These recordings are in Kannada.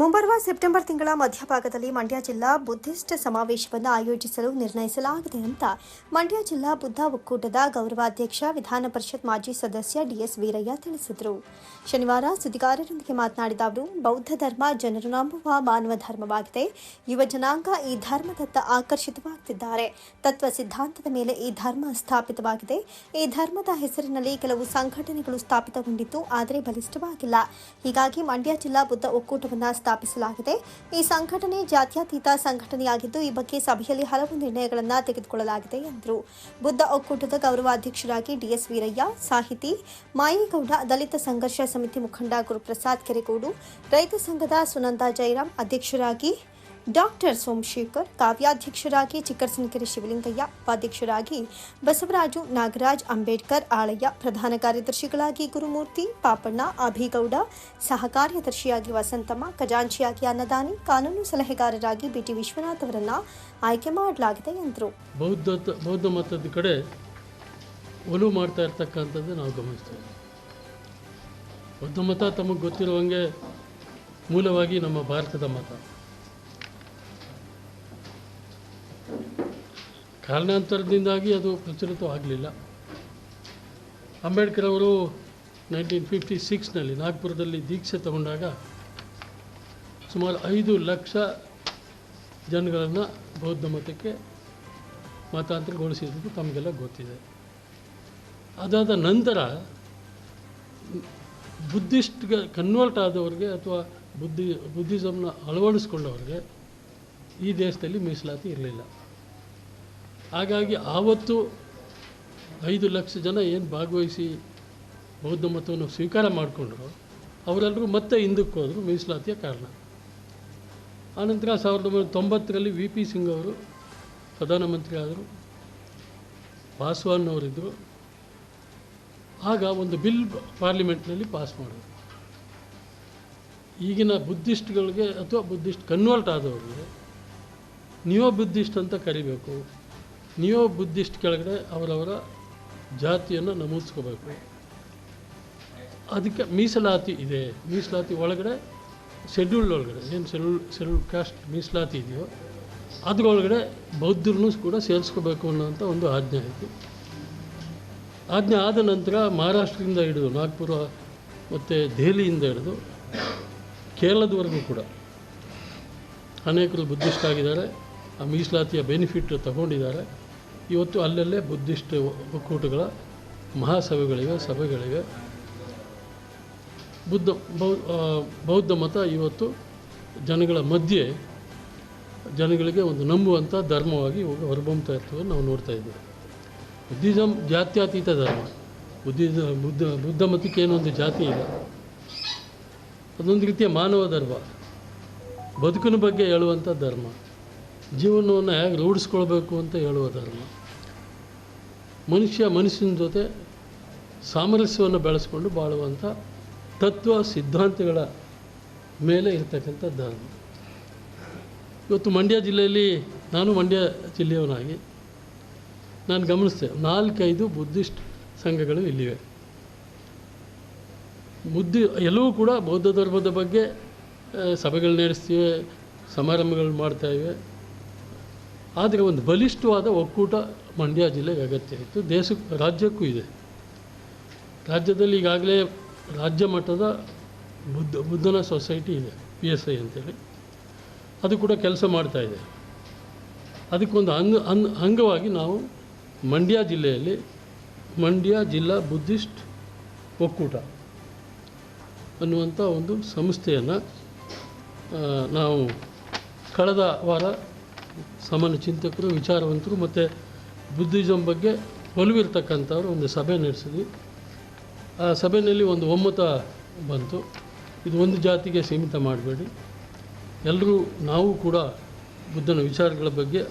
ಮುಂಬರುವ ಸೆಪ್ಟೆಂಬರ್ ತಿಂಗಳ ಮಧ್ಯಭಾಗದಲ್ಲಿ ಮಂಡ್ಯ ಜಿಲ್ಲಾ ಬುದ್ಧಿಸ್ಟ್ ಸಮಾವೇಶವನ್ನು ಆಯೋಜಿಸಲು ನಿರ್ಣಯಿಸಲಾಗಿದೆ ಅಂತ ಮಂಡ್ಯ ಜಿಲ್ಲಾ ಬುದ್ಧ ಒಕ್ಕೂಟದ ಗೌರವಾಧ್ಯಕ್ಷ ವಿಧಾನ ಪರಿಷತ್ ಮಾಜಿ ಸದಸ್ಯ ಡಿಎಸ್ ವೀರಯ್ಯ ತಿಳಿಸಿದರು. ಶನಿವಾರ ಸುದ್ದಿಗಾರರೊಂದಿಗೆ ಮಾತನಾಡಿದ ಅವರು, ಬೌದ್ಧ ಧರ್ಮ ಜನರು ನಂಬುವ ಮಾನವ ಧರ್ಮವಾಗಿದೆ. ಯುವ ಜನಾಂಗ ಈ ಧರ್ಮದತ್ತ ಆಕರ್ಷಿತವಾಗುತ್ತಿದ್ದಾರೆ ತತ್ವ ಸಿದ್ಧಾಂತದ ಮೇಲೆ ಈ ಧರ್ಮ ಸ್ಥಾಪಿತವಾಗಿದೆ. ಈ ಧರ್ಮದ ಹೆಸರಿನಲ್ಲಿ ಕೆಲವು ಸಂಘಟನೆಗಳು ಸ್ಥಾಪಿತಗೊಂಡಿತ್ತು ಆದರೆ ಬಲಿಷ್ಠವಾಗಿಲ್ಲ. ಹೀಗಾಗಿ ಮಂಡ್ಯ ಜಿಲ್ಲಾ ಬುದ್ಧ ಒಕ್ಕೂಟವನ್ನು ಸ್ಥಾಪಿಸಲಾಗಿದೆ. ಈ ಸಂಘಟನೆ ಜಾತ್ಯತೀತ ಸಂಘಟನೆಯಾಗಿದ್ದು, ಈ ಬಗ್ಗೆ ಸಭೆಯಲ್ಲಿ ಹಲವು ನಿರ್ಣಯಗಳನ್ನು ತೆಗೆದುಕೊಳ್ಳಲಾಗಿದೆ ಎಂದರು. ಬುದ್ಧ ಒಕ್ಕೂಟದ ಗೌರವಾಧ್ಯಕ್ಷರಾಗಿ ಡಿಎಸ್ ವೀರಯ್ಯ, ಸಾಹಿತಿ ಮಾಯೇಗೌಡ, ದಲಿತ ಸಂಘರ್ಷ ಸಮಿತಿ ಮುಖಂಡ ಗುರುಪ್ರಸಾದ್ ಕೆರೆಗೋಡು, ರೈತ ಸಂಘದ ಸುನಂದ ಜೈರಾಮ್ ಅಧ್ಯಕ್ಷರಾಗಿ ಡಾಕ್ಟರ್ ಸೋಮಶೇಖರ್, ಕಾವ್ಯಾಧ್ಯಕ್ಷರಾಗಿ ಚಿಕ್ಕರಸನಕೆರೆ ಶಿವಲಿಂಗಯ್ಯ, ಉಪಾಧ್ಯಕ್ಷರಾಗಿ ಬಸವರಾಜು ನಾಗರಾಜ್, ಅಂಬೇಡ್ಕರ್ ಆಳಯ್ಯ, ಪ್ರಧಾನ ಕಾರ್ಯದರ್ಶಿಗಳಾಗಿ ಗುರುಮೂರ್ತಿ ಪಾಪಣ್ಣ, ಅಭಿಗೌಡ ಸಹ ಕಾರ್ಯದರ್ಶಿಯಾಗಿ ವಸಂತಮ್ಮ, ಖಜಾಂಚಿಯಾಗಿ ಅನ್ನದಾನಿ, ಕಾನೂನು ಸಲಹೆಗಾರರಾಗಿ ಬಿಟಿ ವಿಶ್ವನಾಥ್ ಅವರನ್ನು ಆಯ್ಕೆ ಮಾಡಲಾಗಿದೆ ಎಂದರು. ಬೌದ್ಧ ಮತದ ಕಡೆ ಒಲವು ಮಾಡ್ತಾ ಇರ್ತಕ್ಕಂಥದ್ದು ನಾವು ಗಮನಿಸ್ತೇವೆ ಬೌದ್ಧ ಮತ ತಮಗೆ ಗೊತ್ತಿರುವಂಗೆ ಮೂಲವಾಗಿ ನಮ್ಮ ಭಾರತದ ಮತ. ಕಾರಣಾಂತರದಿಂದಾಗಿ ಅದು ಪ್ರಚಲಿತವಾಗಲಿಲ್ಲ ಅಂಬೇಡ್ಕರ್ ಅವರು ನೈನ್ಟೀನ್ ಫಿಫ್ಟಿ ಸಿಕ್ಸ್ನಲ್ಲಿ ನಾಗ್ಪುರದಲ್ಲಿ ದೀಕ್ಷೆ ತಗೊಂಡಾಗ ಸುಮಾರು ಐದು ಲಕ್ಷ ಜನಗಳನ್ನು ಬೌದ್ಧ ಮತಕ್ಕೆ ಮತಾಂತರಗೊಳಿಸಿದ್ದು ತಮಗೆಲ್ಲ ಗೊತ್ತಿದೆ. ಅದಾದ ನಂತರ ಬುದ್ಧಿಸ್ಟ್ಗೆ ಕನ್ವರ್ಟ್ ಆದವ್ರಿಗೆ ಅಥವಾ ಬುದ್ಧಿ ಬುದ್ಧಿಸಮ್ನ ಅಳವಡಿಸ್ಕೊಂಡವ್ರಿಗೆ ಈ ದೇಶದಲ್ಲಿ ಮೀಸಲಾತಿ ಇರಲಿಲ್ಲ. ಹಾಗಾಗಿ ಆವತ್ತು ಐದು ಲಕ್ಷ ಜನ ಏನು ಭಾಗವಹಿಸಿ ಬೌದ್ಧ ಮತವನ್ನು ಸ್ವೀಕಾರ ಮಾಡಿಕೊಂಡ್ರು ಅವರೆಲ್ಲರೂ ಮತ್ತೆ ಹಿಂದಕ್ಕೆ ಹೋದರು ಮೀಸಲಾತಿಯ ಕಾರಣ. ಆನಂತರ ಸಾವಿರದ ಒಂಬೈನೂರ ತೊಂಬತ್ತರಲ್ಲಿ ವಿ ಪಿ ಸಿಂಗ್ ಅವರು ಪ್ರಧಾನಮಂತ್ರಿ ಆದರು, ಪಾಸ್ವಾನ್ ಅವರಿದ್ದರು ಆಗ ಒಂದು ಬಿಲ್ ಪಾರ್ಲಿಮೆಂಟ್ನಲ್ಲಿ ಪಾಸ್ ಮಾಡಿದ್ರು ಈಗಿನ ಬುದ್ಧಿಸ್ಟ್ಗಳಿಗೆ ಅಥವಾ ಬುದ್ಧಿಸ್ಟ್ ಕನ್ವರ್ಟ್ ಆದವ್ರಿಗೆ, ನಿಯೋ ಬುದ್ಧಿಸ್ಟ್ ಅಂತ ಕರಿಬೇಕು. ನಿಯೋ ಬುದ್ಧಿಸ್ಟ್ ಕೆಳಗಡೆ ಅವರವರ ಜಾತಿಯನ್ನು ನಮೂದಿಸ್ಕೋಬೇಕು. ಅದಕ್ಕೆ ಮೀಸಲಾತಿ ಇದೆ. ಮೀಸಲಾತಿ ಒಳಗಡೆ ಶೆಡ್ಯೂಲ್ಡ್ ಒಳಗಡೆ, ಏನು ಶೆಡ್ಯೂಲ್ ಶೆಡ್ಯೂಲ್ ಕಾಸ್ಟ್ ಮೀಸಲಾತಿ ಇದೆಯೋ, ಅದರೊಳಗಡೆ ಬೌದ್ಧರನ್ನು ಕೂಡ ಸೇರಿಸ್ಕೋಬೇಕು ಅನ್ನೋಂಥ ಒಂದು ಆಜ್ಞೆ ಆಯಿತು ಆಜ್ಞೆ ಆದ ನಂತರ ಮಹಾರಾಷ್ಟ್ರದಿಂದ ಹಿಡಿದು ನಾಗ್ಪುರ ಮತ್ತು ದೆಹಲಿಯಿಂದ ಹಿಡಿದು ಕೇರಳದವರೆಗೂ ಕೂಡ ಅನೇಕರು ಬುದ್ಧಿಸ್ಟ್ ಆಗಿದ್ದಾರೆ. ಆ ಮೀಸಲಾತಿಯ ಬೆನಿಫಿಟ್ ತಗೊಂಡಿದ್ದಾರೆ. ಇವತ್ತು ಅಲ್ಲಲ್ಲೇ ಬುದ್ಧಿಸ್ಟ್ ಒಕ್ಕೂಟಗಳ ಮಹಾಸಭೆಗಳಿವೆ, ಸಭೆಗಳಿವೆ. ಬುದ್ಧ ಬೌದ್ಧ ಮತ ಇವತ್ತು ಜನಗಳ ಮಧ್ಯೆ ಜನಗಳಿಗೆ ಒಂದು ನಂಬುವಂಥ ಧರ್ಮವಾಗಿ ಇವಾಗ ಹೊರಬೊಮ್ತಾ ಇರ್ತವೆ ನಾವು ನೋಡ್ತಾ ಇದ್ದೀವಿ. ಬುದ್ಧಿಸಮ್ ಜಾತ್ಯತೀತ ಧರ್ಮ. ಬುದ್ಧಿಸ, ಬುದ್ಧ ಬುದ್ಧ ಮತಕ್ಕೆ ಏನೊಂದು ಜಾತಿ ಇಲ್ಲ. ಅದೊಂದು ರೀತಿಯ ಮಾನವ ಧರ್ಮ. ಬದುಕಿನ ಬಗ್ಗೆ ಹೇಳುವಂಥ ಧರ್ಮ. ಜೀವನವನ್ನು ಹೇಗೆ ರೂಢಿಸ್ಕೊಳ್ಬೇಕು ಅಂತ ಹೇಳುವ ಧರ್ಮ. ಮನುಷ್ಯ ಮನುಷ್ಯನ ಜೊತೆ ಸಾಮರಸ್ಯವನ್ನು ಬೆಳೆಸ್ಕೊಂಡು ಬಾಳುವಂಥ ತತ್ವ, ಸಿದ್ಧಾಂತಗಳ ಮೇಲೆ ಇರ್ತಕ್ಕಂಥ ಧರ್ಮ. ಇವತ್ತು ಮಂಡ್ಯ ಜಿಲ್ಲೆಯಲ್ಲಿ ನಾನು ಮಂಡ್ಯ ಜಿಲ್ಲೆಯವನಾಗಿ ನಾನು ಗಮನಿಸಿದೆ ನಾಲ್ಕೈದು ಬುದ್ಧಿಸ್ಟ್ ಸಂಘಗಳು ಇಲ್ಲಿವೆ. ಬುದ್ಧಿ, ಎಲ್ಲವೂ ಕೂಡ ಬೌದ್ಧ ಧರ್ಮದ ಬಗ್ಗೆ ಸಭೆಗಳು ನಡೆಸ್ತೀವಿ, ಸಮಾರಂಭಗಳು ಮಾಡ್ತಾ ಇವೆ. ಆದರೆ ಒಂದು ಬಲಿಷ್ಠವಾದ ಒಕ್ಕೂಟ ಮಂಡ್ಯ ಜಿಲ್ಲೆಗೆ ಅಗತ್ಯ ಇತ್ತು. ದೇಶಕ್ಕೆ ರಾಜ್ಯಕ್ಕೂ ಇದೆ. ರಾಜ್ಯದಲ್ಲಿ ಈಗಾಗಲೇ ರಾಜ್ಯ ಮಟ್ಟದ ಬುದ್ಧ, ಬುದ್ಧನ ಸೊಸೈಟಿ ಇದೆ, ಪಿ ಎಸ್ ಐ ಅಂತೇಳಿ. ಅದು ಕೂಡ ಕೆಲಸ ಮಾಡ್ತಾ ಇದೆ. ಅದಕ್ಕೊಂದು ಅಂಗ, ಅಂಗವಾಗಿ ನಾವು ಮಂಡ್ಯ ಜಿಲ್ಲೆಯಲ್ಲಿ ಮಂಡ್ಯ ಜಿಲ್ಲಾ ಬುದ್ಧಿಸ್ಟ್ ಒಕ್ಕೂಟ ಅನ್ನುವಂಥ ಒಂದು ಸಂಸ್ಥೆಯನ್ನು ನಾವು ಕಳೆದ ವಾರ ಸಾಮಾನ್ಯ ಚಿಂತಕರು, ವಿಚಾರವಂತರು ಮತ್ತು ಬುದ್ಧಿಸಮ್ ಬಗ್ಗೆ ಒಲವಿರ್ತಕ್ಕಂಥವ್ರು ಒಂದು ಸಭೆ ನಡೆಸಿದ್ವಿ. ಆ ಸಭೆಯಲ್ಲಿ ಒಂದು ಒಮ್ಮತ ಬಂತು. ಇದು ಒಂದು ಜಾತಿಗೆ ಸೀಮಿತ ಮಾಡಬೇಡಿ. ಎಲ್ಲರೂ ನಾವು ಕೂಡ ಬುದ್ಧನ ವಿಚಾರಗಳ ಬಗ್ಗೆ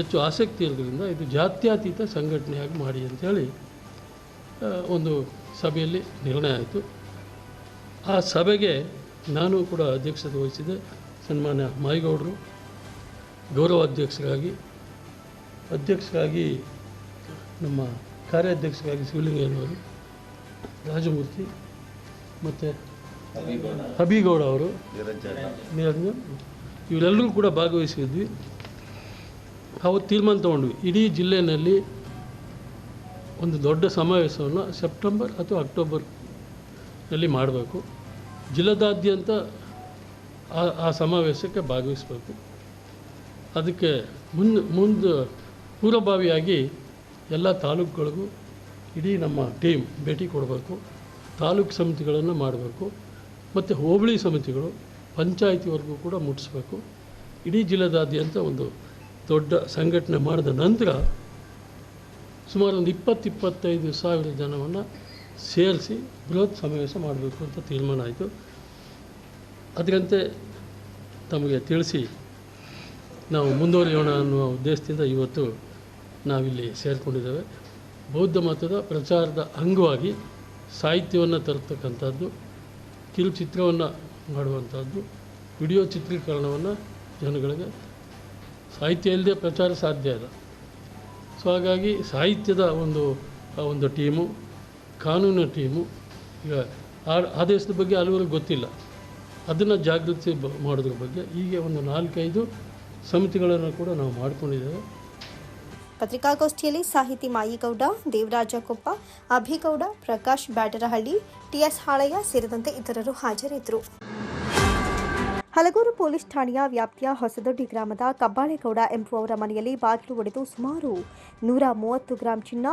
ಹೆಚ್ಚು ಆಸಕ್ತಿ ಇರೋದ್ರಿಂದ ಇದು ಜಾತ್ಯತೀತ ಸಂಘಟನೆಯಾಗಿ ಮಾಡಿ ಅಂಥೇಳಿ ಒಂದು ಸಭೆಯಲ್ಲಿ ನಿರ್ಣಯ ಆಯಿತು. ಆ ಸಭೆಗೆ ನಾನು ಕೂಡ ಅಧ್ಯಕ್ಷತೆ ವಹಿಸಿದೆ ಸನ್ಮಾನ್ಯ ಮಾಯಿಗೌಡರು ಗೌರವಾಧ್ಯಕ್ಷರಾಗಿ ಅಧ್ಯಕ್ಷರಾಗಿ ನಮ್ಮ ಕಾರ್ಯಾಧ್ಯಕ್ಷರಾಗಿ ಶಿವಲಿಂಗಯ್ಯನವರು ರಾಜಮೂರ್ತಿ ಮತ್ತು ಹಬೀಗೌಡ. ಅವರು ನಿರಂಜನ್ ಇವರೆಲ್ಲರೂ ಕೂಡ ಭಾಗವಹಿಸಿದ್ವಿ. ಅವತ್ತು ತೀರ್ಮಾನ ತೊಗೊಂಡ್ವಿ. ಇಡೀ ಜಿಲ್ಲೆಯಲ್ಲಿ ಒಂದು ದೊಡ್ಡ ಸಮಾವೇಶವನ್ನು ಸೆಪ್ಟೆಂಬರ್ ಅಥವಾ ಅಕ್ಟೋಬರ್ನಲ್ಲಿ ಮಾಡಬೇಕು. ಜಿಲ್ಲಾದಾದ್ಯಂತ ಆ ಆ ಸಮಾವೇಶಕ್ಕೆ ಭಾಗವಹಿಸಬೇಕು. ಅದಕ್ಕೆ ಮುಂದೆ ಮುಂದೆ ಪೂರ್ವಭಾವಿಯಾಗಿ ಎಲ್ಲ ತಾಲೂಕುಗಳಿಗೂ ಇಡೀ ನಮ್ಮ ಟೀಮ್ ಭೇಟಿ ಕೊಡಬೇಕು. ತಾಲೂಕು ಸಮಿತಿಗಳನ್ನು ಮಾಡಬೇಕು. ಮತ್ತು ಹೋಬಳಿ ಸಮಿತಿಗಳು, ಪಂಚಾಯಿತಿವರೆಗೂ ಕೂಡ ಮುಟ್ಟಿಸ್ಬೇಕು. ಇಡೀ ಜಿಲ್ಲೆದಾದ್ಯಂತ ಒಂದು ದೊಡ್ಡ ಸಂಘಟನೆ ಮಾಡಿದ ನಂತರ ಸುಮಾರು ಒಂದು ಇಪ್ಪತ್ತು ಇಪ್ಪತ್ತೈದು ಸಾವಿರ ಜನವನ್ನು ಸೇರಿಸಿ ಬೃಹತ್ ಸಮಾವೇಶ ಮಾಡಬೇಕು ಅಂತ ತೀರ್ಮಾನ ಆಯಿತು. ಅದರಂತೆ ತಮಗೆ ತಿಳಿಸಿ ನಾವು ಮುಂದುವರಿಯೋಣ ಅನ್ನುವ ಉದ್ದೇಶದಿಂದ ಇವತ್ತು ನಾವಿಲ್ಲಿ ಸೇರಿಕೊಂಡಿದ್ದೇವೆ. ಬೌದ್ಧ ಮತದ ಪ್ರಚಾರದ ಅಂಗವಾಗಿ ಸಾಹಿತ್ಯವನ್ನು ತರ್ತಕ್ಕಂಥದ್ದು, ಕಿರುಚಿತ್ರವನ್ನು ಮಾಡುವಂಥದ್ದು, ವಿಡಿಯೋ ಚಿತ್ರೀಕರಣವನ್ನು ಜನಗಳಿಗೆ ಸಾಹಿತ್ಯ ಇಲ್ಲದೆ ಪ್ರಚಾರ ಸಾಧ್ಯ ಇಲ್ಲ ಸೊ ಹಾಗಾಗಿ ಸಾಹಿತ್ಯದ ಒಂದು ಒಂದು ಟೀಮು ಕಾನೂನು ಟೀಮು, ಈಗ ಆ ಆದೇಶದ ಬಗ್ಗೆ ಹಲವರಿಗೆ ಗೊತ್ತಿಲ್ಲ. ಅದನ್ನು ಜಾಗೃತಿ ಬ ಮಾಡೋದ್ರ ಬಗ್ಗೆ ಹೀಗೆ ಒಂದು ನಾಲ್ಕೈದು ಸಮಿತಿಗಳನ್ನು ಕೂಡ ನಾವು ಮಾಡಿಕೊಂಡಿದ್ದೇವೆ. ಪತ್ರಿಕಾಗೋಷ್ಠಿಯಲ್ಲಿ ಸಾಹಿತಿ ಮಾಯಿಗೌಡ, ದೇವರಾಜ ಕೊಪ್ಪ, ಅಭಿಗೌಡ, ಪ್ರಕಾಶ್ ಬ್ಯಾಟರಹಳ್ಳಿ ಟಿಎಸ್ ಹಾಳಯ್ಯ ಸೇರಿದಂತೆ ಇತರರು ಹಾಜರಿದ್ದರು. ಹಲಗೂರು ಪೊಲೀಸ್ ಠಾಣೆಯ ವ್ಯಾಪ್ತಿಯ ಹೊಸದೊಡ್ಡಿ ಗ್ರಾಮದ ಕಬ್ಬಾಳೆಗೌಡ ಎಂಬುವವರ ಮನೆಯಲ್ಲಿ ಬಾಗಿಲು ಒಡೆದು ಸುಮಾರು ನೂರ ಮೂವತ್ತು ಗ್ರಾಂ ಚಿನ್ನ,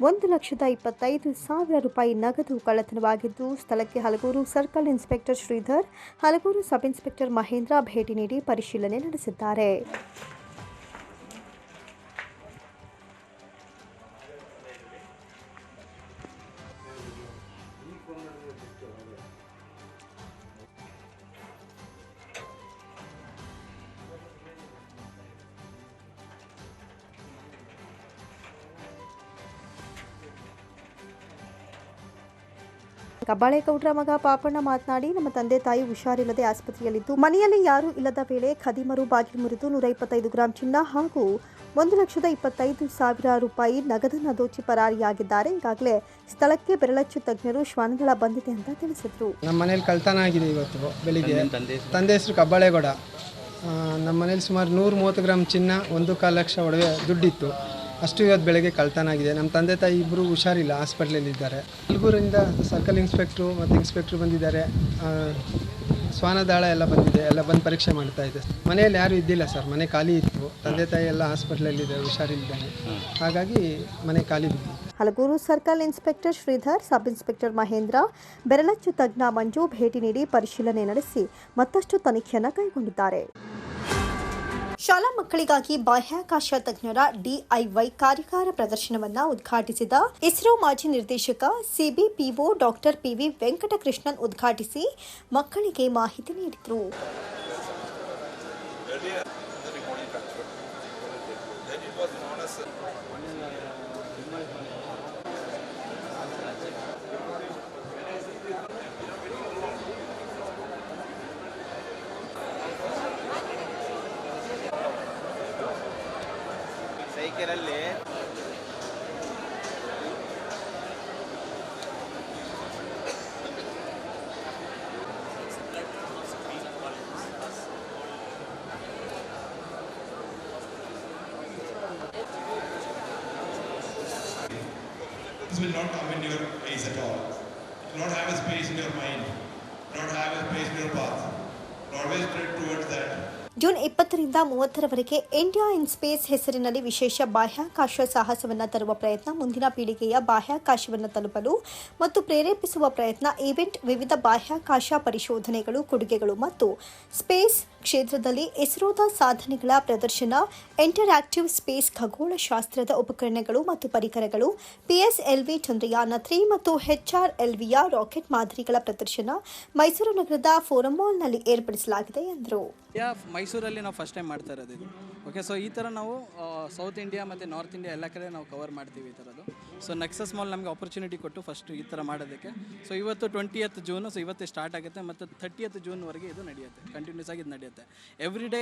ಒಂದು ಲಕ್ಷದ ಇಪ್ಪತ್ತೈದು ಸಾವಿರ ರೂಪಾಯಿ ನಗದು ಕಳ್ಳತನವಾಗಿದ್ದು, ಸ್ಥಳಕ್ಕೆ Halagur circle inspector Shridhar, Halagur sub inspector Mahendra ಭೇಟಿ ನೀಡಿ ಪರಿಶೀಲನೆ ನಡೆಸಿದ್ದಾರೆ. ಕಬ್ಬಾಳೇಗೌಡರ ಮಗ ಪಾಪಣ್ಣ ಮಾತನಾಡಿ ನಮ್ಮ ತಂದೆ ತಾಯಿ ಹುಷಾರಿಲ್ಲದೆ ಆಸ್ಪತ್ರೆಯಲ್ಲಿದ್ದು ಮನೆಯಲ್ಲಿ ಯಾರೂ ಇಲ್ಲದ ವೇಳೆ ಖದಿಮರು ಬಾಗಿಲು ಮುರಿದು ನೂರ ಇಪ್ಪತ್ತೈದು ಗ್ರಾಂ ಚಿನ್ನ ಹಾಗೂ ಒಂದು ಲಕ್ಷದ ಇಪ್ಪತ್ತೈದು ಸಾವಿರ ರೂಪಾಯಿ ನಗದನ್ನು ದೋಚಿ ಪರಾರಿಯಾಗಿದ್ದಾರೆ. ಈಗಾಗಲೇ ಸ್ಥಳಕ್ಕೆ ಬೆರಳಚ್ಚು ತಜ್ಞರು ಶ್ವಾನದಳ ಬಂದಿದೆ ಅಂತ ತಿಳಿಸಿದರು. ನಮ್ಮ ಮನೇಲಿ ಕಳ್ತನ ಆಗಿದೆ ಇವತ್ತು ಬೆಳಿಗ್ಗೆ. ತಂದೆ ಹೆಸರು? ಕಬ್ಬಾಳೆಗೌಡ. ನಮ್ಮ ಮನೇಲಿ ಸುಮಾರು ನೂರು ಮೂವತ್ತು ಗ್ರಾಮ್ ಚಿನ್ನ ಒಂದು ಕಾಲು ಲಕ್ಷ ಒಡವೆ ದುಡ್ಡಿತ್ತು. ಅಷ್ಟು ಇವತ್ತು ಬೆಳಗ್ಗೆ ಕಳ್ತನ ಆಗಿದೆ ನಮ್ಮ ತಂದೆ ತಾಯಿ ಇಬ್ಬರು ಹುಷಾರಿಲ್ಲ ಹಾಸ್ಪಿಟ್ಲಲ್ಲಿದ್ದಾರೆ ಹುಡುಗರಿಂದ ಸರ್ಕಲ್ ಇನ್ಸ್ಪೆಕ್ಟ್ರು ಮತ್ತು ಇನ್ಸ್ಪೆಕ್ಟ್ರು ಬಂದಿದ್ದಾರೆ. ಶ್ವಾನದಾಳ ಎಲ್ಲ ಬಂದಿದೆ, ಎಲ್ಲ ಬಂದು ಪರೀಕ್ಷೆ ಮಾಡ್ತಾ ಇದೆ. ಮನೆಯಲ್ಲಿ ಯಾರೂ ಇದ್ದಿಲ್ಲ ಸರ್, ಮನೆ ಖಾಲಿ ಇತ್ತು. ತಂದೆ ತಾಯಿ ಎಲ್ಲ ಹಾಸ್ಪಿಟ್ಲಲ್ಲಿದೆ ಹುಷಾರಿಲ್ದಾನೆ ಹಾಗಾಗಿ ಮನೆ ಖಾಲಿ ಬಿದ್ದಿದೆ. Halagur circle inspector Shridhar sub inspector Mahendra, ಬೆರಳಚ್ಚು ತಜ್ಞ ಮಂಜು ಭೇಟಿ ನೀಡಿ ಪರಿಶೀಲನೆ ನಡೆಸಿ ಮತ್ತಷ್ಟು ತನಿಖೆಯನ್ನು ಕೈಗೊಂಡಿದ್ದಾರೆ. ಶಾಲಾ ಮಕ್ಕಳಿಗಾಗಿ ಬಾಹ್ಯಾಕಾಶ ತಜ್ಞರ ಡಿಐವೈ ಕಾರ್ಯಾಗಾರ ಪ್ರದರ್ಶನವನ್ನ ಉದ್ಘಾಟಿಸಿದ ಇಸ್ರೋ ಮಾಜಿ ನಿರ್ದೇಶಕ ಸಿಬಿಪಿಒ ಡಾಕ್ಟರ್ ಪಿವಿ ವೆಂಕಟಕೃಷ್ಣನ್ ಉದ್ಘಾಟಿಸಿ ಮಕ್ಕಳಿಗೆ ಮಾಹಿತಿ ನೀಡಿದರು. This will not come in your face at all. It will not have a space in your mind, Do not have a space in your path. Will always tread towards that. June ಇಪ್ಪತ್ತರಿಂದ ಮೂವತ್ತರವರೆಗೆ ಇಂಡಿಯಾ ಇನ್ ಸ್ಪೇಸ್ ಹೆಸರಿನಲ್ಲಿ ವಿಶೇಷ ಬಾಹ್ಯಾಕಾಶ ಸಾಹಸವನ್ನು ತರುವ ಪ್ರಯತ್ನ ಮುಂದಿನ ಪೀಳಿಗೆಯ ಬಾಹ್ಯಾಕಾಶವನ್ನು ತಲುಪಲು ಮತ್ತು ಪ್ರೇರೇಪಿಸುವ ಪ್ರಯತ್ನ ಈವೆಂಟ್ ವಿವಿಧ ಬಾಹ್ಯಾಕಾಶ ಪರಿಶೋಧನೆಗಳು, ಕೊಡುಗೆಗಳು ಮತ್ತು ಸ್ಪೇಸ್ ಕ್ಷೇತ್ರದಲ್ಲಿ ಇಸ್ರೋದ ಸಾಧನೆಗಳ ಪ್ರದರ್ಶನ ಇಂಟರಾಕ್ಟಿವ್ ಸ್ಪೇಸ್ ಖಗೋಳಶಾಸ್ತ್ರದ ಉಪಕರಣಗಳು ಮತ್ತು ಪರಿಕರಗಳು, ಪಿಎಸ್ಎಲ್ವಿ ಚಂದ್ರಯಾನ ತ್ರೀ ಮತ್ತು ಎಚ್ಆರ್ಎಲ್ವಿಯ ರಾಕೆಟ್ ಮಾದರಿಗಳ ಪ್ರದರ್ಶನ ಮೈಸೂರು ನಗರದ ಫೋರಂ ಮಾಲ್ನಲ್ಲಿ ಏರ್ಪಡಿಸಲಾಗಿದೆ ಎಂದರು. ಮೈಸೂರಲ್ಲಿ ನಾವು ಫಸ್ಟ್ ಟೈಮ್ ಮಾಡ್ತಾ ಇರೋದು ಇದು. ಓಕೆ ಸೊ ಈ ಥರ ನಾವು ಸೌತ್ ಇಂಡಿಯಾ ಮತ್ತು ನಾರ್ತ್ ಇಂಡಿಯಾ ಎಲ್ಲ ಕಡೆ ನಾವು ಕವರ್ ಮಾಡ್ತೀವಿ ಈ ಥರದ್ದು ಸೊ ನೆಕ್ಸಸ್ ಮಾಲ್ ನಮಗೆ ಆಪರ್ಚುನಿಟಿ ಕೊಟ್ಟು ಫಸ್ಟ್ ಈ ಥರ ಮಾಡೋದಕ್ಕೆ. ಸೊ ಇವತ್ತು ಟ್ವೆಂಟಿಯತ್ ಜೂನು ಸೊ ಇವತ್ತೇ ಸ್ಟಾರ್ಟ್ ಆಗುತ್ತೆ, ಮತ್ತು ಥರ್ಟಿಯತ್ ಜೂನ್ವರೆಗೆ ಇದು ನಡೆಯುತ್ತೆ ಕಂಟಿನ್ಯೂಸ್ ಆಗಿ ಇದು ನಡೆಯುತ್ತೆ. ಎವ್ರಿ ಡೇ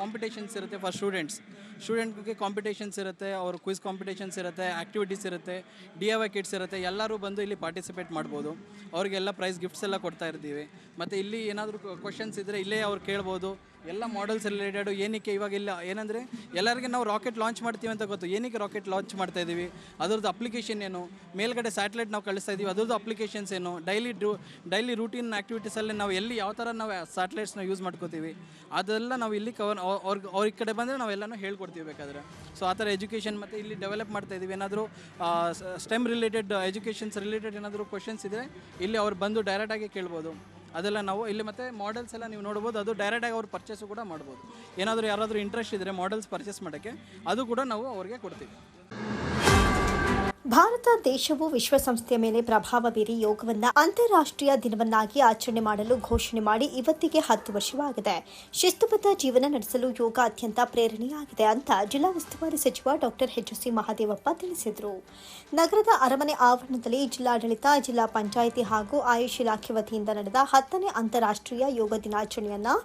ಕಾಂಪಿಟೇಷನ್ಸ್ ಇರುತ್ತೆ ಫಾರ್ ಸ್ಟೂಡೆಂಟ್ಸ್ ಸ್ಟೂಡೆಂಟ್ಗೆ ಕಾಂಪಿಟೇಷನ್ಸ್ ಇರುತ್ತೆ, ಅವ್ರ ಕ್ವಿಸ್ ಕಾಂಪಿಟೇಷನ್ಸ್ ಇರುತ್ತೆ ಆ್ಯಕ್ಟಿವಿಟೀಸ್ ಇರುತ್ತೆ ಡಿ ಎ ವೈ ಕಿಟ್ಸ್ ಇರುತ್ತೆ, ಎಲ್ಲರೂ ಬಂದು ಇಲ್ಲಿ ಪಾರ್ಟಿಸಿಪೇಟ್ ಮಾಡ್ಬೋದು. ಅವ್ರಿಗೆಲ್ಲ ಪ್ರೈಸ್ ಗಿಫ್ಟ್ಸ್ ಎಲ್ಲ ಕೊಡ್ತಾ ಇರ್ತೀವಿ. ಮತ್ತು ಇಲ್ಲಿ ಏನಾದರೂ ಕ್ವಶನ್ಸ್ ಇದ್ದರೆ ಇಲ್ಲೇ ಅವ್ರು ಕೇಳ್ಬೋದು. ಎಲ್ಲ ಮಾಡೆಲ್ಸ್ ರಿಲೇಟೆಡ್ ಏನಕ್ಕೆ ಇವಾಗ ಇಲ್ಲ? ಏನಂದರೆ, ಎಲ್ಲರಿಗೆ ನಾವು ರಾಕೆಟ್ ಲಾಂಚ್ ಮಾಡ್ತೀವಿ ಅಂತ ಗೊತ್ತು. ಏನಕ್ಕೆ ರಾಕೆಟ್ ಲಾಂಚ್ ಮಾಡ್ತಾ ಇದ್ದೀವಿ ಅದ್ರದ್ದು ಅಪ್ಲಿಕೇಶನ್ ಏನು? ಮೇಲ್ಗಡೆ ಸ್ಯಾಟಲೈಟ್ ನಾವು ಕಳಿಸ್ತಾ ಇದ್ದೀವಿ ಅದ್ರದ್ದು ಅಪ್ಲಿಕೇಶನ್ಸ್ ಏನು? ಡೈಲಿ ಡ್ರೂ ಡೈಲಿ ರೂಟೀನ್ ಆ್ಯಕ್ಟಿವಿಟೀಸಲ್ಲಿ ನಾವು ಎಲ್ಲಿ ಯಾವ ಥರ ನಾವು ಸ್ಯಾಟಲೈಟ್ಸ್ನ ಯೂಸ್ ಮಾಡ್ಕೋತೀವಿ? ಅದೆಲ್ಲ ನಾವು ಇಲ್ಲಿ ಕವರ್ ಅವ್ರಿಗೆ ಅವ್ರ ಈ ಕಡೆ ಬಂದರೆ ನಾವೆಲ್ಲನೂ ಹೇಳ್ಕೊಡ್ತೀವಿ ಬೇಕಾದರೆ. ಸೊ ಆ ಥರ ಎಜುಕೇಷನ್ ಮತ್ತು ಇಲ್ಲಿ ಡೆವಲಪ್ ಮಾಡ್ತಾ ಇದ್ದೀವಿ ಏನಾದರೂ ಸ್ಟೆಮ್ ರಿಲೇಟೆಡ್ ಎಜುಕೇಷನ್ಸ್ ರಿಲೇಟೆಡ್ ಏನಾದರೂ ಕ್ವಶನ್ಸ್ ಇದ್ದರೆ ಇಲ್ಲಿ ಅವ್ರು ಬಂದು ಡೈರೆಕ್ಟಾಗಿ ಕೇಳ್ಬೋದು. ಅದೆಲ್ಲ ನಾವು ಇಲ್ಲಿ ಮತ್ತೆ ಮಾಡೆಲ್ಸ್ ಎಲ್ಲ ನೀವು ನೋಡ್ಬೋದು, ಅದು ಡೈರೆಕ್ಟಾಗಿ ಅವ್ರು ಪರ್ಚೇಸು ಕೂಡ ಮಾಡ್ಬೋದು. ಏನಾದರೂ ಯಾರಾದರೂ ಇಂಟ್ರೆಸ್ಟ್ ಇದ್ದರೆ ಮಾಡೆಲ್ಸ್ ಪರ್ಚೇಸ್ ಮಾಡೋಕ್ಕೆ, ಅದು ಕೂಡ ನಾವು ಅವ್ರಿಗೆ ಕೊಡ್ತೀವಿ. ಭಾರತ ದೇಶವು ವಿಶ್ವಸಂಸ್ಥೆಯ ಮೇಲೆ ಪ್ರಭಾವ ಬೀರಿ ಯೋಗವನ್ನು ಅಂತಾರಾಷ್ಟ್ರೀಯ ದಿನವನ್ನಾಗಿ ಆಚರಣೆ ಮಾಡಲು ಘೋಷಣೆ ಮಾಡಿ ಇವತ್ತಿಗೆ ಹತ್ತು ವರ್ಷವಾಗಿದೆ. ಶಿಸ್ತುಬದ್ಧ ಜೀವನ ನಡೆಸಲು ಯೋಗ ಅತ್ಯಂತ ಪ್ರೇರಣೆಯಾಗಿದೆ ಅಂತ ಜಿಲ್ಲಾ ಉಸ್ತುವಾರಿ ಸಚಿವ ಡಾಕ್ಟರ್ ಎಚ್ ಸಿ ಮಹಾದೇವಪ್ಪ ತಿಳಿಸಿದರು. ನಗರದ ಅರಮನೆ ಆವರಣದಲ್ಲಿ ಜಿಲ್ಲಾಡಳಿತ, ಜಿಲ್ಲಾ ಪಂಚಾಯಿತಿ ಹಾಗೂ ಆಯುಷ್ ಇಲಾಖೆ ವತಿಯಿಂದ ನಡೆದ ಹತ್ತನೇ ಅಂತಾರಾಷ್ಟ್ರೀಯ ಯೋಗ ದಿನಾಚರಣೆಯನ್ನು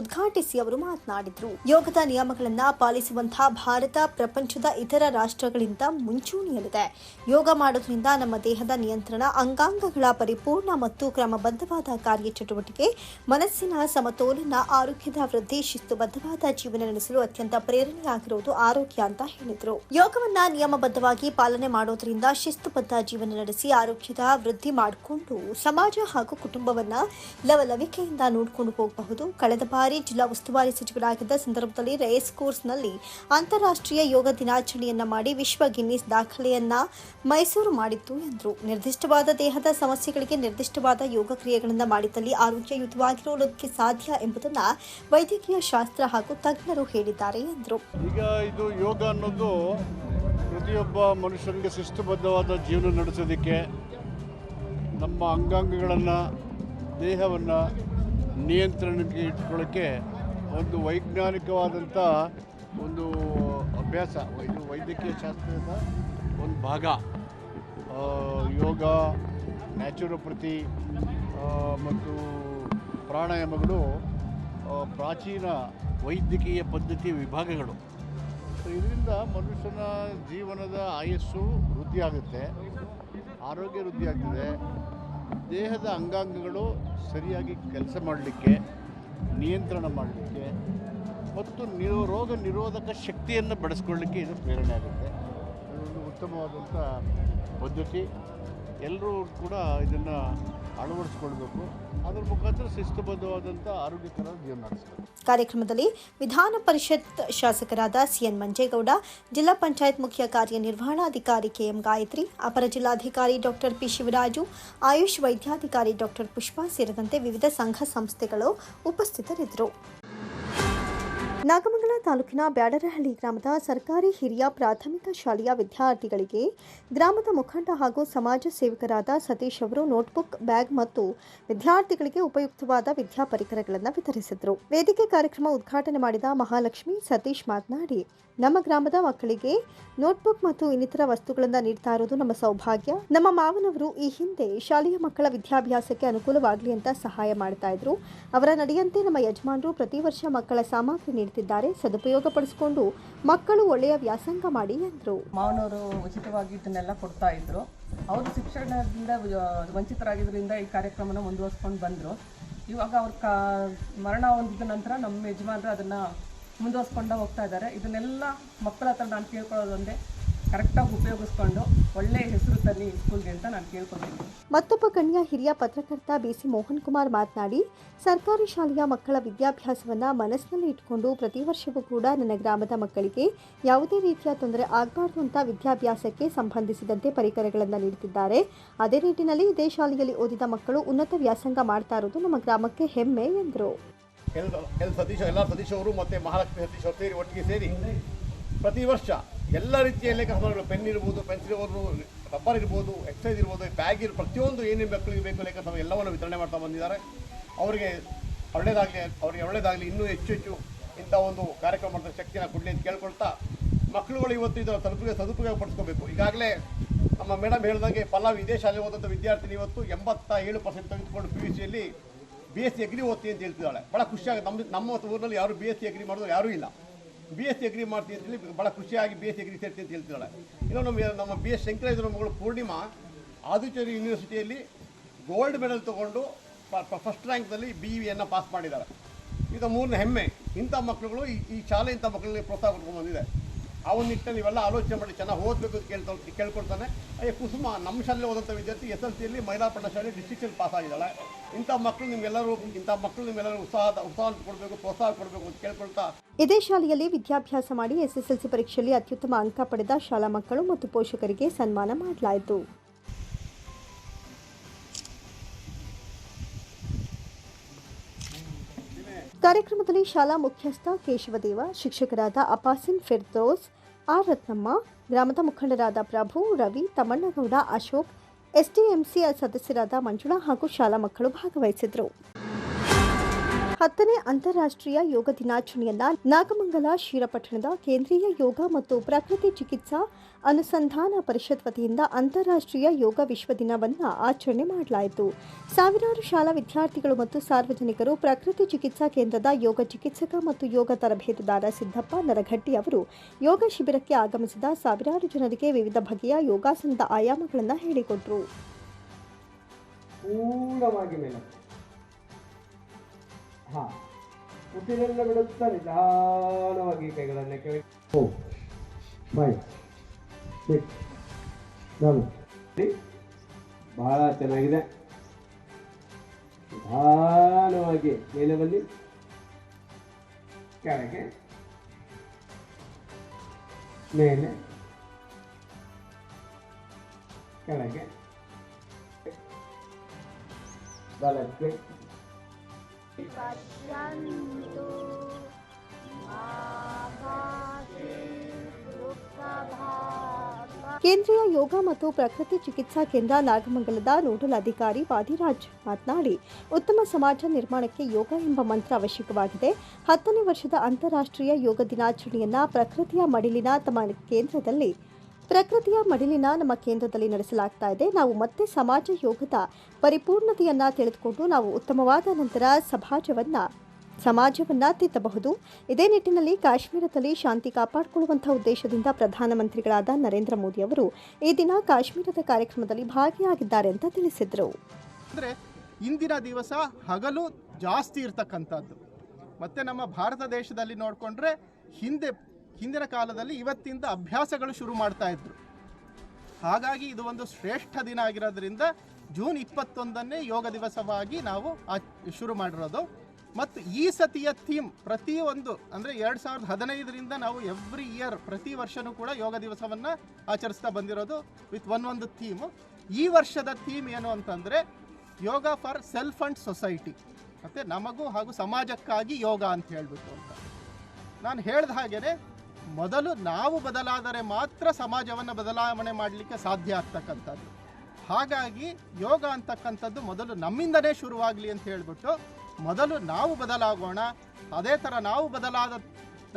ಉದ್ಘಾಟಿಸಿ ಅವರು ಮಾತನಾಡಿದರು. ಯೋಗದ ನಿಯಮಗಳನ್ನು ಪಾಲಿಸುವಂತಹ ಭಾರತ ಪ್ರಪಂಚದ ಇತರ ರಾಷ್ಟ್ರಗಳಿಂದ ಮುಂಚೂಣಿಯಲ್ಲಿದೆ. ಯೋಗ ಮಾಡೋದ್ರಿಂದ ನಮ್ಮ ದೇಹದ ನಿಯಂತ್ರಣ, ಅಂಗಾಂಗಗಳ ಪರಿಪೂರ್ಣ ಮತ್ತು ಕ್ರಮಬದ್ಧವಾದ ಕಾರ್ಯಚಟುವಟಿಕೆ, ಮನಸ್ಸಿನ ಸಮತೋಲನ, ಆರೋಗ್ಯದ ವೃದ್ಧಿ, ಶಿಸ್ತುಬದ್ಧವಾದ ಜೀವನ ನಡೆಸಲು ಅತ್ಯಂತ ಪ್ರೇರಣೆಯಾಗಿರುವುದು ಆರೋಗ್ಯ ಅಂತ ಹೇಳಿದರು. ಯೋಗವನ್ನ ನಿಯಮಬದ್ಧವಾಗಿ ಪಾಲನೆ ಮಾಡೋದ್ರಿಂದ ಶಿಸ್ತುಬದ್ಧ ಜೀವನ ನಡೆಸಿ ಆರೋಗ್ಯದ ವೃದ್ಧಿ ಮಾಡಿಕೊಂಡು ಸಮಾಜ ಹಾಗೂ ಕುಟುಂಬವನ್ನ ಲವಲವಿಕೆಯಿಂದ ನೋಡಿಕೊಂಡು ಹೋಗಬಹುದು. ಕಳೆದ ಬಾರಿ ಜಿಲ್ಲಾ ಉಸ್ತುವಾರಿ ಸಚಿವರಾಗಿದ್ದ ಸಂದರ್ಭದಲ್ಲಿ ರೇಸ್ ಕೋರ್ಸ್ನಲ್ಲಿ ಅಂತಾರಾಷ್ಟ್ರೀಯ ಯೋಗ ದಿನಾಚರಣೆಯನ್ನ ಮಾಡಿ ವಿಶ್ವ ಗಿನ್ನಿಸ್ ದಾಖಲೆಯನ್ನ ಮೈಸೂರು ಮಾಡಿತ್ತು ಎಂದರು. ನಿರ್ದಿಷ್ಟವಾದ ದೇಹದ ಸಮಸ್ಯೆಗಳಿಗೆ ನಿರ್ದಿಷ್ಟವಾದ ಯೋಗ ಕ್ರಿಯೆಗಳನ್ನು ಮಾಡಿದಲ್ಲಿ ಆರೋಗ್ಯಯುತವಾಗಿರೋದಕ್ಕೆ ಸಾಧ್ಯ ಎಂಬುದನ್ನು ವೈದ್ಯಕೀಯ ಶಾಸ್ತ್ರ ಹಾಗೂ ತಜ್ಞರು ಹೇಳಿದ್ದಾರೆ ಎಂದರು. ಈಗ ಇದು ಯೋಗ ಅನ್ನೋದು ಪ್ರತಿಯೊಬ್ಬ ಮನುಷ್ಯನಿಗೆ ಶಿಸ್ತುಬದ್ಧವಾದ ಜೀವನ ನಡೆಸೋದಕ್ಕೆ ನಮ್ಮ ಅಂಗಾಂಗಗಳನ್ನು, ದೇಹವನ್ನು ನಿಯಂತ್ರಣಕ್ಕೆ ಇಟ್ಕೊಳ್ಳೋಕ್ಕೆ ಒಂದು ವೈಜ್ಞಾನಿಕವಾದಂಥ ಒಂದು ಅಭ್ಯಾಸ, ಇದು ವೈದ್ಯಕೀಯ ಶಾಸ್ತ್ರದ ಒಂದು ಭಾಗ. ಯೋಗ ನ್ಯಾಚುರೋಪತಿ ಮತ್ತು ಪ್ರಾಣಾಯಾಮಗಳು ಪ್ರಾಚೀನ ವೈದ್ಯಕೀಯ ಪದ್ಧತಿಯ ವಿಭಾಗಗಳು. ಸೊ ಇದರಿಂದ ಮನುಷ್ಯನ ಜೀವನದ ಆಯಸ್ಸು ವೃದ್ಧಿಯಾಗುತ್ತೆ ಆರೋಗ್ಯ ವೃದ್ಧಿಯಾಗ್ತದೆ ದೇಹದ ಅಂಗಾಂಗಗಳು ಸರಿಯಾಗಿ ಕೆಲಸ ಮಾಡಲಿಕ್ಕೆ, ನಿಯಂತ್ರಣ ಮಾಡಲಿಕ್ಕೆ, ಮತ್ತು ನಿರೋ, ರೋಗ ನಿರೋಧಕ ಶಕ್ತಿಯನ್ನು ಬೆಳೆಸ್ಕೊಳ್ಳಿಕ್ಕೆ ಇದು ಪ್ರೇರಣೆ ಆಗುತ್ತೆ. ಉತ್ತಮವಾದಂಥ ಪದ್ಧತಿ. ಎಲ್ಲರೂ ಕೂಡ ಇದನ್ನು ಅಳವಡಿಸ್ಕೊಳ್ಬೇಕು. ಅದರ ಮುಖಾಂತರ ಶಿಸ್ತುಬದ್ಧವಾದಂಥ ಆರೋಗ್ಯಕರ ಜೀವನ ನಡೆಸಬೇಕು. ಕಾರ್ಯಕ್ರಮದಲ್ಲಿ ವಿಧಾನ ಪರಿಷತ್ ಶಾಸಕರಾದ ಸಿಎನ್ ಮಂಜೇಗೌಡ, ಜಿಲ್ಲಾ ಪಂಚಾಯತ್ ಮುಖ್ಯ ಕಾರ್ಯನಿರ್ವಹಣಾಧಿಕಾರಿ ಕೆಎಂ ಗಾಯತ್ರಿ, ಅಪರ ಜಿಲ್ಲಾಧಿಕಾರಿ ಡಾಕ್ಟರ್ ಪಿ ಶಿವರಾಜು, ಆಯುಷ್ ವೈದ್ಯಾಧಿಕಾರಿ ಡಾಕ್ಟರ್ ಪುಷ್ಪಾ ಸೇರಿದಂತೆ ವಿವಿಧ ಸಂಘ ಸಂಸ್ಥೆಗಳು ಉಪಸ್ಥಿತರಿದ್ದರು. ನಾಗಮಂಗಲ ತಾಲೂಕಿನ ಬ್ಯಾಡರಹಳ್ಳಿ ಗ್ರಾಮದ ಸರ್ಕಾರಿ ಹಿರಿಯ ಪ್ರಾಥಮಿಕ ಶಾಲೆಯ ವಿದ್ಯಾರ್ಥಿಗಳಿಗೆ ಗ್ರಾಮದ ಮುಖಂಡ ಹಾಗೂ ಸಮಾಜ ಸೇವಕರಾದ ಸತೀಶ್ ಅವರು ನೋಟ್ಬುಕ್, ಬ್ಯಾಗ್ ಮತ್ತು ವಿದ್ಯಾರ್ಥಿಗಳಿಗೆ ಉಪಯುಕ್ತವಾದ ವಿದ್ಯಾ ಪರಿಕರಗಳನ್ನು ವಿತರಿಸಿದರು. ವೇದಿಕೆ ಕಾರ್ಯಕ್ರಮ ಉದ್ಘಾಟನೆ ಮಾಡಿದ ಮಹಾಲಕ್ಷ್ಮಿ ಸತೀಶ್ ಮಾತನಾಡಿ ನಮ್ಮ ಗ್ರಾಮದ ಮಕ್ಕಳಿಗೆ ನೋಟ್ಬುಕ್ ಮತ್ತು ಇನ್ನಿತರ ವಸ್ತುಗಳನ್ನು ನೀಡ್ತಾ ಇರೋದು ನಮ್ಮ ಸೌಭಾಗ್ಯ. ನಮ್ಮ ಮಾವನವರು ಈ ಹಿಂದೆ ಶಾಲೆಯ ಮಕ್ಕಳ ವಿದ್ಯಾಭ್ಯಾಸಕ್ಕೆ ಅನುಕೂಲವಾಗಲಿ ಅಂತ ಸಹಾಯ ಮಾಡ್ತಾ ಇದ್ರು. ಅವರ ನಡೆಯಂತೆ ನಮ್ಮ ಯಜಮಾನರು ಪ್ರತಿ ವರ್ಷ ಮಕ್ಕಳ ಸಾಮಗ್ರಿ ನೀಡ್ತಿದ್ದಾರೆ. ಸದುಪಯೋಗ ಪಡಿಸಿಕೊಂಡು ಮಕ್ಕಳು ಒಳ್ಳೆಯ ವ್ಯಾಸಂಗ ಮಾಡಿ ಎಂದರು. ಮಾವನವರು ಉಚಿತವಾಗಿ ಇದನ್ನೆಲ್ಲ ಕೊಡ್ತಾ ಇದ್ರು. ಅವರು ಶಿಕ್ಷಣದಿಂದ ವಂಚಿತರಾಗಿದ್ದರಿಂದ ಈ ಕಾರ್ಯಕ್ರಮನ ಮುಂದುವರಿಸ್ಕೊಂಡು ಬಂದರು. ಇವಾಗ ಅವ್ರ ಕಾ, ಮರಣ ಹೊಂದಿದ ನಂತರ ನಮ್ಮ ಯಜಮಾನರು ಅದನ್ನು ಮುಂದುವರ್ಸ್ಕೊಂಡು ಹೋಗ್ತಾ ಇದ್ದಾರೆ. ಇದನ್ನೆಲ್ಲ ಮಕ್ಕಳ ಹತ್ರ ನಾನು ಕೇಳ್ಕೊಳ್ಳೋದೊಂದೇ ಕರೆಕ್ಟಾಗಿ ಉಪಯೋಗಿಸ್ಕೊಂಡು ಒಳ್ಳೆಯ ಹೆಸರು ತನ್ನಿ ಸ್ಕೂಲ್ಗೆ ಅಂತ ನಾನು ಕೇಳ್ಕೊತೀನಿ. ಮತ್ತೊಬ್ಬ ಗಣ್ಯ ಹಿರಿಯ ಪತ್ರಕರ್ತ ಬಿ ಸಿ ಮೋಹನ್ ಕುಮಾರ್ ಮಾತನಾಡಿ, ಸರ್ಕಾರಿ ಶಾಲೆಯ ಮಕ್ಕಳ ವಿದ್ಯಾಭ್ಯಾಸವನ್ನು ಮನಸ್ಸಿನಲ್ಲಿ ಇಟ್ಕೊಂಡು ಪ್ರತಿ ವರ್ಷವೂ ಕೂಡ ನನ್ನ ಗ್ರಾಮದ ಮಕ್ಕಳಿಗೆ ಯಾವುದೇ ರೀತಿಯ ತೊಂದರೆ ಆಗಬಾರ್ದು ಅಂತ ವಿದ್ಯಾಭ್ಯಾಸಕ್ಕೆ ಸಂಬಂಧಿಸಿದಂತೆ ಪರಿಕರಗಳನ್ನು ನೀಡುತ್ತಿದ್ದಾರೆ. ಅದೇ ನಿಟ್ಟಿನಲ್ಲಿ ಇದೇ ಶಾಲೆಯಲ್ಲಿ ಓದಿದ ಮಕ್ಕಳು ಉನ್ನತ ವ್ಯಾಸಂಗ ಮಾಡ್ತಾ ಇರೋದು ನಮ್ಮ ಗ್ರಾಮಕ್ಕೆ ಹೆಮ್ಮೆ ಎಂದರು. ಎಲ್ ಎಲ್ ಸತೀಶ್, ಎಲ್ಲ ಸತೀಶ್ ಅವರು ಮತ್ತು ಮಹಾಲಕ್ಷ್ಮಿ ಸತೀಶ್ ಅವರು ಸೇರಿ ಒಟ್ಟಿಗೆ ಸೇರಿ ಪ್ರತಿ ವರ್ಷ ಎಲ್ಲ ರೀತಿಯ ಸಾಮಗ್ರಿಗಳು ಪೆನ್ ಇರ್ಬೋದು, ಪೆನ್ಸಿಲ್ ಇರ್ಬೋದು, ರಬ್ಬರ್ ಇರ್ಬೋದು, ಎಕ್ಸೈಸ್ ಇರ್ಬೋದು ಬ್ಯಾಗ್ ಇರ್, ಪ್ರತಿಯೊಂದು ಏನೇನು ಮಕ್ಕಳಿಗೆ ಬೇಕು ಲೇಖ ಎಲ್ಲವನ್ನು ವಿತರಣೆ ಮಾಡ್ತಾ ಬಂದಿದ್ದಾರೆ. ಅವರಿಗೆ ಒಳ್ಳೆಯದಾಗಲಿ ಅವರಿಗೆ ಒಳ್ಳೆಯದಾಗಲಿ ಇನ್ನೂ ಹೆಚ್ಚು ಹೆಚ್ಚು ಇಂಥ ಒಂದು ಕಾರ್ಯಕ್ರಮ ಮಾಡಿದ ಶಕ್ತಿನ ಕೊಡಲಿ ಅಂತ ಕೇಳ್ಕೊಳ್ತಾ ಮಕ್ಕಳುಗಳು ಇವತ್ತು ಇದರ ತಲುಪಿಗೆ ಸದುಪಯೋಗ ಪಡಿಸ್ಕೋಬೇಕು ಈಗಾಗಲೇ ನಮ್ಮ ಮೇಡಮ್ ಹೇಳಿದಂಗೆ ಫಲ ಇದೇ ಶಾಲೆ ಓದಂಥ ವಿದ್ಯಾರ್ಥಿನಿ ಇವತ್ತು ಎಂಬತ್ತ ಏಳು ಪರ್ಸೆಂಟ್ ತೆಗೆದುಕೊಂಡು ಪಿ ಯು ಸಿಯಲ್ಲಿ ಬಿ ಎಸ್ ಸಿ ಅಗ್ರಿ ಓದ್ತೀನಿ ಅಂತ ಹೇಳ್ತಿದ್ದಾಳೆ. ಭಾಳ ಖುಷಿಯಾಗುತ್ತೆ ನಮ್ಮ ನಮ್ಮ ಊರಿನಲ್ಲಿ ಯಾರು ಬಿ ಎಸ್ ಸಿ ಅಗ್ರಿ ಮಾಡಿದ್ರು ಯಾರೂ ಇಲ್ಲ. ಬಿ ಎಸ್ ಸಿ ಅಗ್ರಿ ಮಾಡ್ತೀನಿ ಅಂತೇಳಿ ಭಾಳ ಖುಷಿಯಾಗಿ ಬಿ ಎಸ್ ಸಿ ಅಗ್ರಿ ಸೇರ್ತೀನಿ ಅಂತ ಹೇಳ್ತಿದ್ದಾಳೆ. ಇನ್ನು ನಮ್ಮ ನಮ್ಮ ಬಿ ಎಸ್ ಶಂಕರೇಶ್ವರ ಮಗಳು ಪೂರ್ಣಿಮಾ ಆದಿಚೇರಿ ಯೂನಿವರ್ಸಿಟಿಯಲ್ಲಿ ಗೋಲ್ಡ್ ಮೆಡಲ್ ತೊಗೊಂಡು ಫಸ್ಟ್ ರ್ಯಾಂಕ್ನಲ್ಲಿ ಬಿ ವಿಯನ್ನು ಪಾಸ್ ಮಾಡಿದ್ದಾರೆ. ಇದು ಮೂರನೇ ಹೆಮ್ಮೆ. ಇಂಥ ಮಕ್ಕಳುಗಳು ಈ ಈ ಶಾಲೆ ಇಂಥ ಮಕ್ಕಳಿಗೆ ಪ್ರೋತ್ಸಾಹ ಕೊಟ್ಕೊಂಡು ಬಂದಿದೆ ಆ ನಿಟ್ಟಿನಲ್ಲಿ ಇವೆಲ್ಲ ಆಲೋಚನೆ ಮಾಡಿ ಚೆನ್ನಾಗಿ ಓದಬೇಕು ಕೇಳ್ತಾ ಕೇಳ್ಕೊಳ್ತಾನೆ. ಅಯ್ಯ, ಕುಸುಮ, ನಮ್ಮ ಶಾಲೆ ಓದಂಥ ವಿದ್ಯಾರ್ಥಿ ಎಸ್ ಎಲ್ ಸಿಯಲ್ಲಿ ಮಹಿಳಾ ಶಾಲೆ ಡಿಸ್ಟ್ರಿಕ್ಷಲ್ಲಿ ಪಾಸ್ ಆಗಿದ್ದಾಳೆ. ಇಂಥ ಮಕ್ಕಳು ನಿಮ್ಗೆಲ್ಲರೂ, ಇಂಥ ಮಕ್ಕಳು ನಿಮ್ಗೆಲ್ಲರೂ ಉತ್ಸಾಹ ಉತ್ಸಾಹ ಕೊಡಬೇಕು, ಪ್ರೋತ್ಸಾಹ ಕೊಡಬೇಕು ಅಂತ ಕೇಳ್ಕೊಳ್ತಾ ಇದೇ ಶಾಲೆಯಲ್ಲಿ ವಿದ್ಯಾಭ್ಯಾಸ ಮಾಡಿ ಎಸ್ಎಸ್ಎಲ್ಸಿ ಪರೀಕ್ಷೆಯಲ್ಲಿ ಅತ್ಯುತ್ತಮ ಅಂಕ ಪಡೆದ ಶಾಲಾ ಮಕ್ಕಳು ಮತ್ತು ಪೋಷಕರಿಗೆ ಸನ್ಮಾನ ಮಾಡಲಾಯಿತು. ಕಾರ್ಯಕ್ರಮದಲ್ಲಿ ಶಾಲಾ ಮುಖ್ಯಸ್ಥ ಕೇಶವದೇವ, ಶಿಕ್ಷಕರಾದ ಅಪಾಸಿನ್ ಫಿರ್ದೋಸ್ ಆರ್ ರತ್ನಮ್ಮ ಗ್ರಾಮದ ಮುಖಂಡರಾದ ಪ್ರಭು, ರವಿ, ತಮ್ಮಣ್ಣಗೌಡ, ಅಶೋಕ್, ಎಸ್ಡಿಎಂಸಿ ಸದಸ್ಯರಾದ ಮಂಜುಳಾ ಹಾಗೂ ಶಾಲಾ ಮಕ್ಕಳು ಭಾಗವಹಿಸಿದರು. ಹತ್ತನೇ ಅಂತಾರಾಷ್ಟ್ರೀಯ ಯೋಗ ದಿನಾಚರಣೆಯನ್ನ ನಾಗಮಂಗಲ ಶಿರಪಟ್ಟಣದ ಕೇಂದ್ರೀಯ ಯೋಗ ಮತ್ತು ಪ್ರಕೃತಿ ಚಿಕಿತ್ಸಾ ಅನುಸಂಧಾನ ಪರಿಷತ್ ವತಿಯಿಂದ ಅಂತಾರಾಷ್ಟ್ರೀಯ ಯೋಗ ವಿಶ್ವ ದಿನವನ್ನು ಆಚರಣೆ ಮಾಡಲಾಯಿತು. ಸಾವಿರಾರು ಶಾಲಾ ವಿದ್ಯಾರ್ಥಿಗಳು ಮತ್ತು ಸಾರ್ವಜನಿಕರು ಪ್ರಕೃತಿ ಚಿಕಿತ್ಸಾ ಕೇಂದ್ರದ ಯೋಗ ಚಿಕಿತ್ಸಕ ಮತ್ತು ಯೋಗ ತರಬೇತುದಾರ ಸಿದ್ದಪ್ಪ ನರಘಟ್ಟಿ ಅವರು ಯೋಗ ಶಿಬಿರಕ್ಕೆ ಆಗಮಿಸಿದ ಸಾವಿರಾರು ಜನರಿಗೆ ವಿವಿಧ ಬಗೆಯ ಯೋಗಾಸನದ ಆಯಾಮಗಳನ್ನು ಹೇಳಿಕೊಟ್ಟರು ನಿಧಾನವಾಗಿ ಕೈಗಳನ್ನು ಕೆಳಗೆ ಓ ಫೈವ್ ಸಿಕ್ಸ್ ಸೆವೆನ್ ಬಹಳ ಚೆನ್ನಾಗಿದೆ. ನಿಧಾನವಾಗಿ ಮೇಲೆ ಬನ್ನಿ. ಕೆಳಗೆ. ಮೇಲೆ. ಕೆಳಗೆ. ಬಲಕ್ಕೆ. ಕೇಂದ್ರೀಯ ಯೋಗ ಮತ್ತು ಪ್ರಕೃತಿ ಚಿಕಿತ್ಸಾ ಕೇಂದ್ರ ನಾಗಮಂಗಲದ ನೋಡಲ್ ಅಧಿಕಾರಿ ವಾದಿರಾಜ್ ಮಾತನಾಡಿ, ಉತ್ತಮ ಸಮಾಜ ನಿರ್ಮಾಣಕ್ಕೆ ಯೋಗ ಎಂಬ ಮಂತ್ರ ಅವಶ್ಯಕವಾಗಿದೆ. ಹತ್ತನೇ ವರ್ಷದ ಅಂತಾರಾಷ್ಟ್ರೀಯ ಯೋಗ ದಿನಾಚರಣೆಯನ್ನ ಪ್ರಕೃತಿಯ ಮಡಿಲಿನ ತಮ್ಮ ಕೇಂದ್ರದಲ್ಲಿ, ಪ್ರಕೃತಿಯ ಮಡಿಲಿನ ನಮ್ಮ ಕೇಂದ್ರದಲ್ಲಿ ನಡೆಸಲಾಗ್ತಾ ಇದೆ. ನಾವು ಮತ್ತೆ ಸಮಾಜ ಯೋಗದ ಪರಿಪೂರ್ಣತೆಯನ್ನ ತಿಳಿದುಕೊಂಡು ನಾವು ಉತ್ತಮವಾದ ನಂತರ ಸಮಾಜವನ್ನ ಸಮಾಜವನ್ನ ತಿದ್ದಬಹುದು. ಇದೇ ನಿಟ್ಟಿನಲ್ಲಿ ಕಾಶ್ಮೀರದಲ್ಲಿ ಶಾಂತಿ ಕಾಪಾಡಿಕೊಳ್ಳುವಂಥ ಉದ್ದೇಶದಿಂದ ಪ್ರಧಾನಮಂತ್ರಿಗಳಾದ ನರೇಂದ್ರ ಮೋದಿ ಅವರು ಈ ದಿನ ಕಾಶ್ಮೀರದ ಕಾರ್ಯಕ್ರಮದಲ್ಲಿ ಭಾಗಿಯಾಗಿದ್ದಾರೆ ಅಂತ ತಿಳಿಸಿದರು. ಅಂದರೆ ಇಂದಿನ ದಿವಸ ಹಗಲು ಜಾಸ್ತಿ ಇರ್ತಕ್ಕಂಥದ್ದು. ಮತ್ತು ನಮ್ಮ ಭಾರತ ದೇಶದಲ್ಲಿ ನೋಡಿಕೊಂಡ್ರೆ ಹಿಂದೆ, ಹಿಂದಿನ ಕಾಲದಲ್ಲಿ ಇವತ್ತಿಂದ ಅಭ್ಯಾಸಗಳು ಶುರು ಮಾಡ್ತಾ ಇದ್ರು. ಹಾಗಾಗಿ ಇದು ಒಂದು ಶ್ರೇಷ್ಠ ದಿನ ಆಗಿರೋದ್ರಿಂದ ಜೂನ್ ಇಪ್ಪತ್ತೊಂದನ್ನೇ ಯೋಗ ದಿವಸವಾಗಿ ನಾವು ಶುರು ಮಾಡಿರೋದು. ಮತ್ತು ಈ ಸತಿಯ ಥೀಮ್ ಪ್ರತಿಯೊಂದು, ಅಂದರೆ ಎರಡು ಸಾವಿರದ ಹದಿನೈದರಿಂದ ನಾವು ಎವ್ರಿ ಇಯರ್ ಪ್ರತಿ ವರ್ಷವೂ ಕೂಡ ಯೋಗ ದಿವಸವನ್ನು ಆಚರಿಸ್ತಾ ಬಂದಿರೋದು ವಿತ್ ಒನ್ ಒಂದು ಥೀಮು. ಈ ವರ್ಷದ ಥೀಮ್ ಏನು ಅಂತಂದರೆ yoga for self and society. ಮತ್ತು ನಮಗೂ ಹಾಗೂ ಸಮಾಜಕ್ಕಾಗಿ ಯೋಗ ಅಂತ ಹೇಳ್ಬಿಟ್ಟು ಅಂತ. ನಾನು ಹೇಳ್ದ ಹಾಗೇ ಮೊದಲು ನಾವು ಬದಲಾದರೆ ಮಾತ್ರ ಸಮಾಜವನ್ನು ಬದಲಾವಣೆ ಮಾಡಲಿಕ್ಕೆ ಸಾಧ್ಯ ಆಗ್ತಕ್ಕಂಥದ್ದು. ಹಾಗಾಗಿ ಯೋಗ ಅಂತಕ್ಕಂಥದ್ದು ಮೊದಲು ನಮ್ಮಿಂದನೇ ಶುರುವಾಗಲಿ ಅಂತ ಹೇಳ್ಬಿಟ್ಟು ಮೊದಲು ನಾವು ಬದಲಾಗೋಣ, ಅದೇ ಥರ ನಾವು ಬದಲಾದ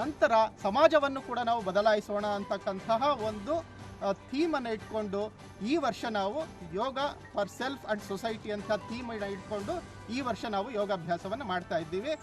ನಂತರ ಸಮಾಜವನ್ನು ಕೂಡ ನಾವು ಬದಲಾಯಿಸೋಣ ಅಂತಕ್ಕಂತಹ ಒಂದು ಥೀಮನ್ನು ಇಟ್ಕೊಂಡು ಈ ವರ್ಷ ನಾವು yoga for self and society ಅಂತ ಥೀಮನ್ನು ಇಟ್ಕೊಂಡು ಈ ವರ್ಷ ನಾವು ಯೋಗಾಭ್ಯಾಸವನ್ನು ಮಾಡ್ತಾ ಇದ್ದೀವಿ.